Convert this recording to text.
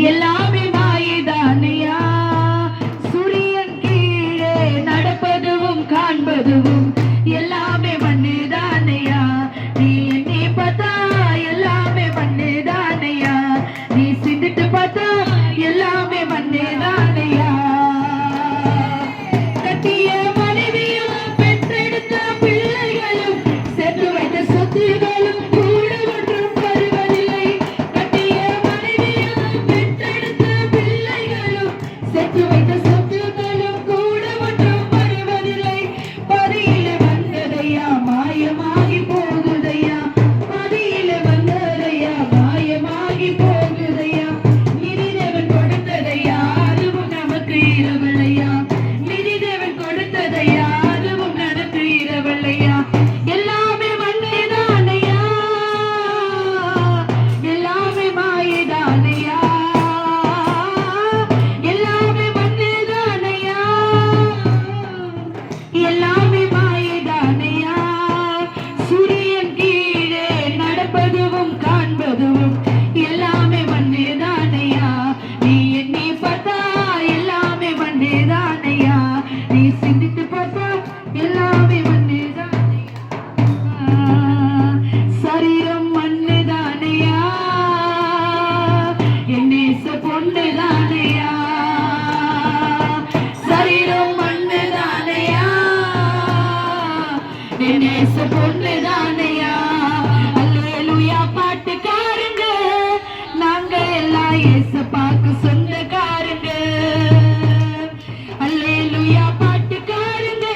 எல்லாம் எல்லாமே மாயதானையா சூரியன் கீழே நடப்பதுவும் காண்பதுவும் எல்லாமே மண்ணேதானையா நீ எண்ணி பார்த்தா எல்லாமே மண்ணேதானையா நீ சிந்தித்து பார்த்தா எல்லாமே ஏசு பொண்ணு தானையா அல்லேலூயா பாட்டுக்காரங்க. நாங்க எல்லாம் ஏசு பார்க்க சொன்ன